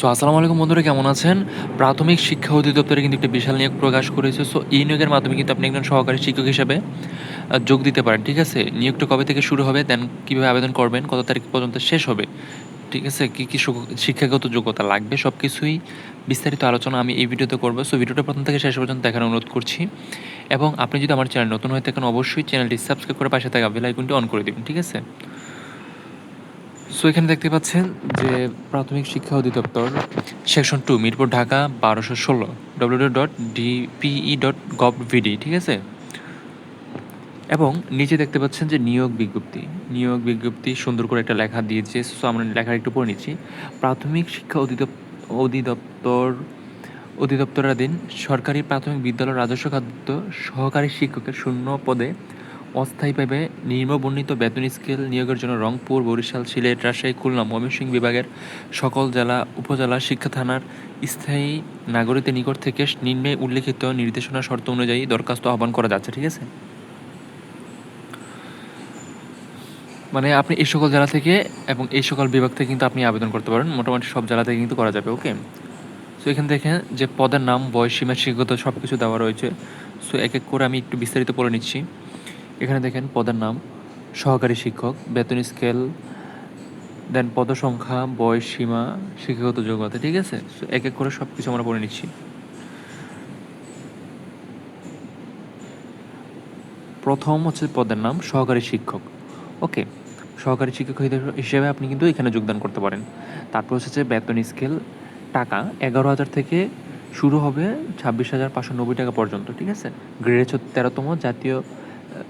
So আসসালামু আলাইকুম বন্ধুরা, কেমন আছেন? প্রাথমিক শিক্ষা অধিদপ্তরে কিন্তু একটা বিশাল নিয়োগ প্রকাশ করেছে। সো এই নিয়োগের মাধ্যমে কিন্তু আপনি একজন সহকারী শিক্ষক হিসেবে যোগ দিতে পারেন, ঠিক আছে? নিয়োগটা কবে থেকে শুরু হবে দেন কীভাবে আবেদন করবেন, কত তারিখ পর্যন্ত শেষ হবে, ঠিক আছে? কী কী শিক্ষাগত যোগ্যতা লাগবে সব কিছুই বিস্তারিত আলোচনা আমি এই ভিডিওতে করব। সো ভিডিওটা প্রথম থেকে শেষ পর্যন্ত দেখার অনুরোধ করছি। এবং আপনি যদি আমার চ্যানেল নতুন হয়ে থাকেন, অবশ্যই চ্যানেলটি সাবস্ক্রাইব করে পাশে থাকা বেল আইকনটি অন করে দিবেন, ঠিক আছে? সো এখানে দেখতে পাচ্ছেন যে প্রাথমিক শিক্ষা অধিদপ্তর সেকশন টু মিরপুর, ঢাকা, বারোশো ষোলো W dot DPE dot gov BD ঠিক আছে? এবং নিচে দেখতে পাচ্ছেন যে নিয়োগ বিজ্ঞপ্তি। নিয়োগ বিজ্ঞপ্তি সুন্দর করে একটা লেখা দিয়েছে। সো আমরা লেখা একটু পড়ে নিচ্ছি। প্রাথমিক শিক্ষা অধিদপ, অধিদপ্তর, অধিদপ্তরাধীন সরকারি প্রাথমিক বিদ্যালয় রাজস্ব খাদ্য সহকারী শিক্ষকের শূন্য পদে অস্থায়ীভাবে নিম্নবর্ণিত বেতন স্কেল নিয়োগের জন্য রংপুর, বরিশাল, সিলেট, রাজশাহী, খুলনা, ময়মনসিংহ বিভাগের সকল জেলা, উপজেলা, শিক্ষা থানার স্থায়ী নাগরিকদের নিকট থেকে নিম্নে উল্লেখিত নির্দেশনা শর্ত অনুযায়ী দরখাস্ত আহ্বান করা যাচ্ছে, ঠিক আছে? মানে আপনি এই সকল জেলা থেকে এবং এই সকল বিভাগ থেকে কিন্তু আপনি আবেদন করতে পারেন। মোটামুটি সব জেলা থেকে কিন্তু করা যাবে ওকে সো এখানে দেখেন যে পদের নাম, বয়স, সীমা শিক্ষকতা সব কিছু দেওয়া রয়েছে। সো এক এক করে আমি একটু বিস্তারিত বলে নিচ্ছি। এখানে দেখেন পদের নাম, সহকারী শিক্ষক, বেতন স্কেল, দেন পদ সংখ্যা বয়স সীমা, শিক্ষাগত যোগ্যতা, ঠিক আছে? এক এক করে সব কিছু আমরা পড়ে নিচ্ছি। প্রথম হচ্ছে পদের নাম, সহকারী শিক্ষক। ওকে সহকারী শিক্ষক হিসেবে- আপনি কিন্তু এখানে যোগদান করতে পারেন। তারপর হচ্ছে বেতন স্কেল, টাকা এগারো হাজার থেকে শুরু হবে ছাব্বিশ হাজার পাঁচশো নব্বই টাকা পর্যন্ত, ঠিক আছে? গ্রেড হচ্ছে তেরোতম জাতীয়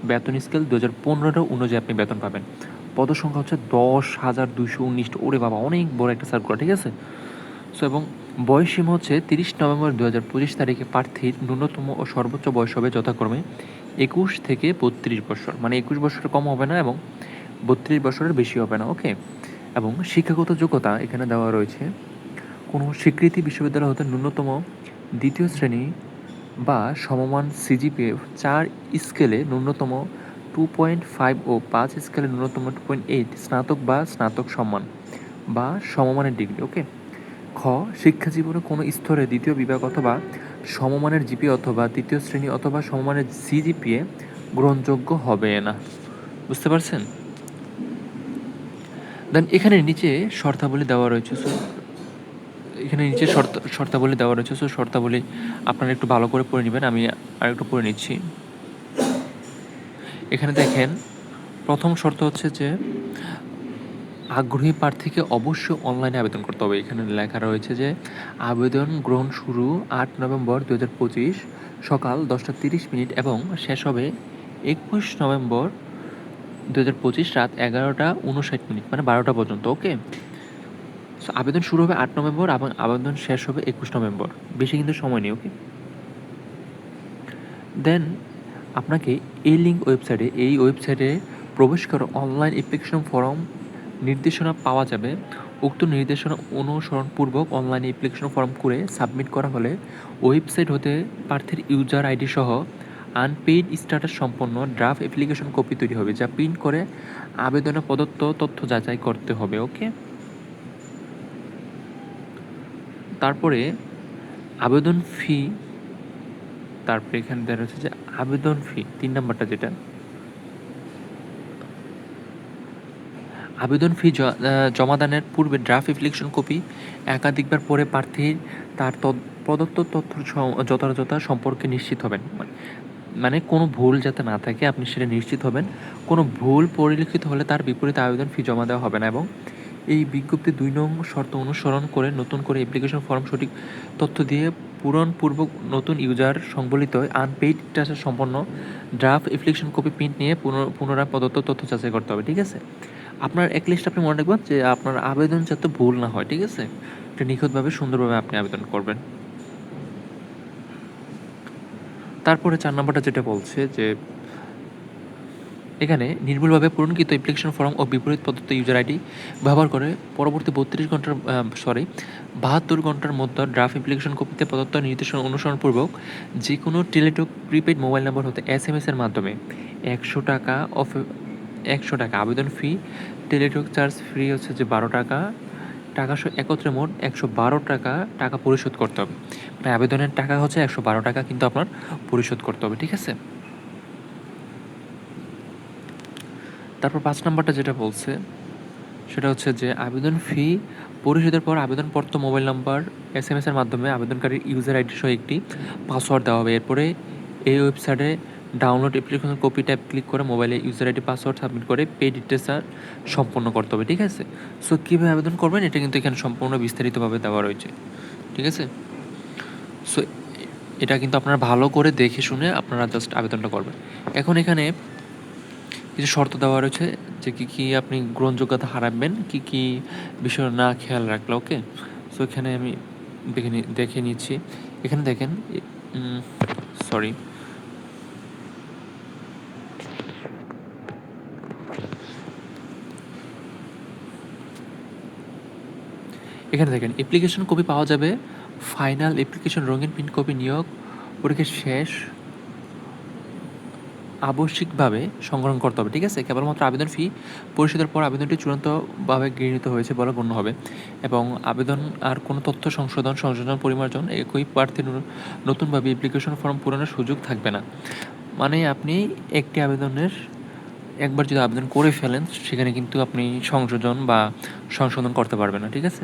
বেতন স্কেল দু হাজার পনেরো অনুযায়ী আপনি বেতন পাবেন। পদ সংখ্যা হচ্ছে দশ হাজার দুইশো উনিশটা ওরে বাবা, অনেক বড় একটা সার্কুলার ঠিক আছে? সো এবং সীমা হচ্ছে তিরিশ নভেম্বর দু হাজার পঁচিশ তারিখে প্রার্থীর ন্যূনতম ও সর্বোচ্চ বয়স হবে যথাক্রমে একুশ থেকে বত্রিশ বছর। মানে একুশ বছরের কম হবে না এবং বত্রিশ বছরের বেশি হবে না ওকে এবং শিক্ষাগত যোগ্যতা এখানে দেওয়া রয়েছে। কোনো স্বীকৃতি বিশ্ববিদ্যালয় হতে ন্যূনতম দ্বিতীয় শ্রেণি বা সমমান সিজিপিএ চার স্কেলে ন্যূনতম টু পয়েন্ট ফাইভ ও পাঁচ স্কেলে ন্যূনতম টু পয়েন্ট এইট স্নাতক বা স্নাতক সম্মান বা সমমানের ডিগ্রি, ওকে? খ, শিক্ষা জীবনে কোনো স্তরে দ্বিতীয় বিভাগ অথবা সমমানের জিপি অথবা তৃতীয় শ্রেণি অথবা সমমানের সিজিপিএ গ্রহণযোগ্য হবে না। বুঝতে পারছেন? দেন এখানে নিচে শর্তাবলী দেওয়া রয়েছে। এখানে নিচে শর্ত, শর্তাবলী দেওয়া রয়েছে সো শর্তাবলী আপনারা একটু ভালো করে পড়ে নেবেন, আমি আর একটু পড়ে নিচ্ছি। এখানে দেখেন, প্রথম শর্ত হচ্ছে যে আগ্রহী প্রার্থীকে অবশ্যই অনলাইনে আবেদন করতে হবে। এখানে লেখা রয়েছে যে, আবেদন গ্রহণ শুরু আট নভেম্বর দু হাজার পঁচিশ সকাল দশটা তিরিশ মিনিট এবং শেষ হবে একুশ নভেম্বর দু হাজার পঁচিশ রাত এগারোটা উনষাট মিনিট মানে বারোটা পর্যন্ত ওকে সো আবেদন শুরু হবে আট নভেম্বর এবং আবেদন শেষ হবে একুশ নভেম্বর। বেশি কিন্তু সময় নেই ওকে দেন আপনাকে এই লিঙ্ক ওয়েবসাইটে এই ওয়েবসাইটে প্রবেশ করে অনলাইন অ্যাপ্লিকেশন ফর্ম নির্দেশনা পাওয়া যাবে। উক্ত নির্দেশনা অনুসরণপূর্বক অনলাইন অ্যাপ্লিকেশন ফর্ম করে সাবমিট করা হলে ওয়েবসাইট হতে প্রার্থীর ইউজার আইডি সহ আনপেইড স্ট্যাটাস সম্পন্ন ড্রাফট অ্যাপ্লিকেশন কপি তৈরি হবে, যা প্রিন্ট করে আবেদনে প্রদত্ত তথ্য যাচাই করতে হবে ওকে তারপরে আবেদন ফি তারপরে এখানে দেওয়া যাচ্ছে যে আবেদন ফি তিন নাম্বারটা যেটা। আবেদন ফি জমাদানের পূর্বে ড্রাফট অ্যাপ্লিকেশন কপি একাধিকবার পরে প্রার্থীর তার প্রদত্ত তথ্য যথাযথতা সম্পর্কে নিশ্চিত হবেন। মানে কোনো ভুল যাতে না থাকে, আপনি সেটা নিশ্চিত হবেন। কোনো ভুল পরিলক্ষিত হলে তার বিপরীতে আবেদন ফি জমা দেওয়া হবে না এবং এই বিজ্ঞপ্তি দুই নং শর্ত অনুসরণ করে নতুন করে অ্যাপ্লিকেশন ফর্ম সঠিক তথ্য দিয়ে পূরণপূর্বক নতুন ইউজার সংবলিত আনপেইড টাসের সম্পন্ন ড্রাফট অ্যাপ্লিকেশন কপি প্রিন্ট নিয়ে পুনর- পুনরায় প্রদত্ত তথ্য যাচাই করতে হবে, ঠিক আছে? আপনার এক লিস্ট আপনি মনে রাখবেন যে আপনার আবেদন যাতে ভুল না হয়, ঠিক আছে? এটা নিখুঁতভাবে, সুন্দরভাবে আপনি আবেদন করবেন। তারপরে চার নম্বরটা যেটা বলছে যে এখানে নির্ভুলভাবে পূরণকৃত অ্যাপ্লিকেশন ফর্ম ও বিপরীত প্রদত্ত ইউজার আইডি ব্যবহার করে পরবর্তী বত্রিশ ঘণ্টার সরি বাহাত্তর ঘণ্টার মধ্যে ড্রাফট অ্যাপ্লিকেশন কপিতে প্রদত্ত নির্দেশনা অনুসরণপূর্বক যে কোনো টেলিটক প্রিপেড মোবাইল নম্বর হতে এস এম এর মাধ্যমে একশো টাকা অফ একশো টাকা আবেদন ফি টেলিটক চার্জ ফ্রি হচ্ছে যে বারো টাকা টাকা একত্রে মোট একশো বারো টাকা টাকা পরিশোধ করতে হবে। মানে আবেদনের টাকা হচ্ছে একশো বারো টাকা কিন্তু আপনার পরিশোধ করতে হবে, ঠিক আছে? তারপর পাঁচ নাম্বারটা যেটা বলছে, সেটা হচ্ছে যে আবেদন ফি পরিশোধের পর আবেদনপত্র মোবাইল নাম্বার এস এম এর মাধ্যমে আবেদনকারীর ইউজার আইডি সহ একটি পাসওয়ার্ড দেওয়া হবে। এরপরে এই ওয়েবসাইটে download application copy tab click করে মোবাইলে ইউজার আইডি পাসওয়ার্ড সাবমিট করে পে ডিটেলস সম্পন্ন করতে হবে, ঠিক আছে? সো কীভাবে আবেদন করবেন এটা কিন্তু এখানে সম্পূর্ণ বিস্তারিতভাবে দেওয়া রয়েছে, ঠিক আছে? সো এটা কিন্তু আপনারা ভালো করে দেখে শুনে আপনারা জাস্ট আবেদনটা করবেন। এখন এখানে কিছু শর্ত দেওয়া রয়েছে যে কী কী আপনি গ্রহণযোগ্যতা হারাবেন, কী কী বিষয় না খেয়াল রাখলে, ওকে? সো এখানে আমি দেখে দেখে নিচ্ছি। এখানে দেখেন সরি এখানে দেখেন অ্যাপ্লিকেশন কপি পাওয়া যাবে ফাইনাল অ্যাপ্লিকেশন রঙিন প্রিন্ট কপি নিয়োগ, পরীক্ষা শেষ আবশ্যিকভাবে সংগ্রহ করতে হবে, ঠিক আছে? কেবলমাত্র আবেদন ফি পরিশোধের পর আবেদনটি চূড়ান্তভাবে গৃহীত হয়েছে বলে গণ্য হবে এবং আবেদন আর কোনো তথ্য সংশোধন সংশোধন পরিমার্জন একই প্রার্থীর নতুনভাবে অ্যাপ্লিকেশন ফর্ম পূরণের সুযোগ থাকবে না। মানে আপনি একটি আবেদনের, একবার যদি আবেদন করে ফেলেন, সেখানে কিন্তু আপনি সংযোজন বা সংশোধন করতে পারবেন না, ঠিক আছে?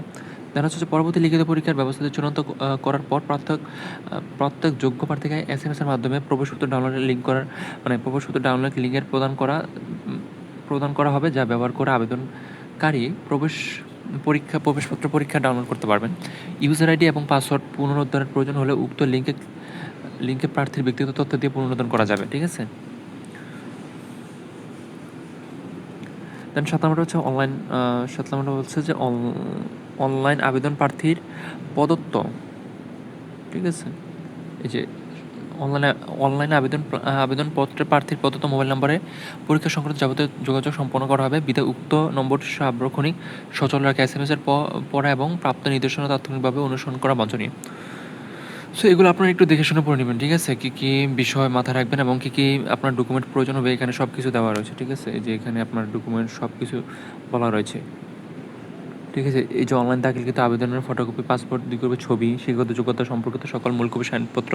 দেখা হচ্ছে পরবর্তী লিখিত পরীক্ষার ব্যবস্থাতে চূড়ান্ত করার পর প্রত্যেক প্রত্যেক যোগ্য প্রার্থীকে এস এম এর মাধ্যমে প্রবেশপত্র ডাউনলোডের লিঙ্ক করার মানে প্রবেশপত্র ডাউনলোড লিঙ্কের প্রদান করা প্রদান করা হবে যা ব্যবহার করে আবেদনকারী প্রবেশ পরীক্ষা, প্রবেশপত্র পরীক্ষা ডাউনলোড করতে পারবেন। ইউজার আইডি এবং পাসওয়ার্ড পুনরুদ্ধারের প্রয়োজন হলে উক্ত লিঙ্কে লিঙ্কে প্রার্থীর ব্যক্তিগত তথ্য দিয়ে পুনরুদ্ধার করা যাবে, ঠিক আছে? দেন সাত নম্বরটা হচ্ছে অনলাইন সাত নম্বরটা হচ্ছে যে অনলাইন আবেদন প্রার্থীর প্রদত্ত, ঠিক আছে? এই যে অনলাইনে অনলাইনে আবেদন আবেদনপত্রে প্রার্থীর প্রদত্ত মোবাইল নম্বরে পরীক্ষা সংক্রান্ত যাবতীয় যোগাযোগ সম্পন্ন করা হবে। বিধায় উক্ত নম্বরটি সার্বক্ষণিক সচল রাখা। এস এম এস এর পড়া এবং প্রাপ্ত নির্দেশনা তাৎক্ষণিকভাবে অনুসরণ করা বাঞ্ছনীয়। সো এগুলো আপনারা একটু দেখে শুনে পড়ে নেবেন, ঠিক আছে? কী কী বিষয় মাথায় রাখবেন এবং কী কী আপনার ডকুমেন্ট প্রয়োজন হবে, এখানে সব কিছু দেওয়া রয়েছে, ঠিক আছে? যে এখানে আপনার ডকুমেন্ট সব কিছু বলা রয়েছে। ঠিক আছে, এই যে অনলাইন দাখিলকৃত আবেদনের ফটোকপি পাসপোর্ট দুই কপি ছবি, শিক্ষাগত যোগ্যতা সম্পর্কিত সকল মূলকপি সাইনপত্র,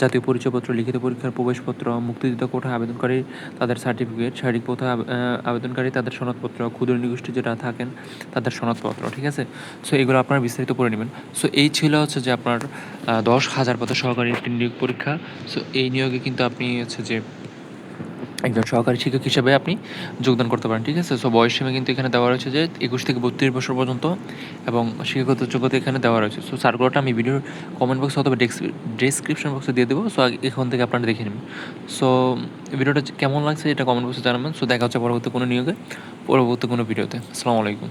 জাতীয় পরিচয়পত্র, লিখিত পরীক্ষার প্রবেশপত্র, মুক্তিযোদ্ধা কোঠা আবেদনকারী, তাদের সার্টিফিকেট শারীরিক পথা আবেদনকারী, তাদের সনদপত্র, ক্ষুদ্র নিগোষ্ঠী যেটা থাকেন, তাদের সনদপত্র, ঠিক আছে? সো এগুলো আপনারা বিস্তারিত করে নেবেন। সো এই ছিল হচ্ছে যে আপনার দশ হাজার পথে সহকারী একটি নিয়োগ পরীক্ষা। সো এই নিয়োগে কিন্তু আপনি হচ্ছে যে একজন সহকারী শিক্ষক হিসেবে আপনি যোগদান করতে পারেন, ঠিক আছে? সো বয়স সীমা কিন্তু এখানে দেওয়া রয়েছে যে একুশ থেকে বত্রিশ বছর পর্যন্ত এবং শিক্ষাগত যোগ্যতা এখানে দেওয়া রয়েছে। সো সার্কুলারটা আমি ভিডিওর কমেন্ট বক্স অথবা ডেসক্রিপশন বক্সে দিয়ে দেবো। সো এখান থেকে আপনারা দেখে নেবেন। সো ভিডিওটা কেমন লাগছে এটা কমেন্ট বক্সে জানাবেন। সো দেখা হচ্ছে পরবর্তী কোনো নিয়োগে, পরবর্তী কোনো ভিডিওতে আসসালামু আলাইকুম।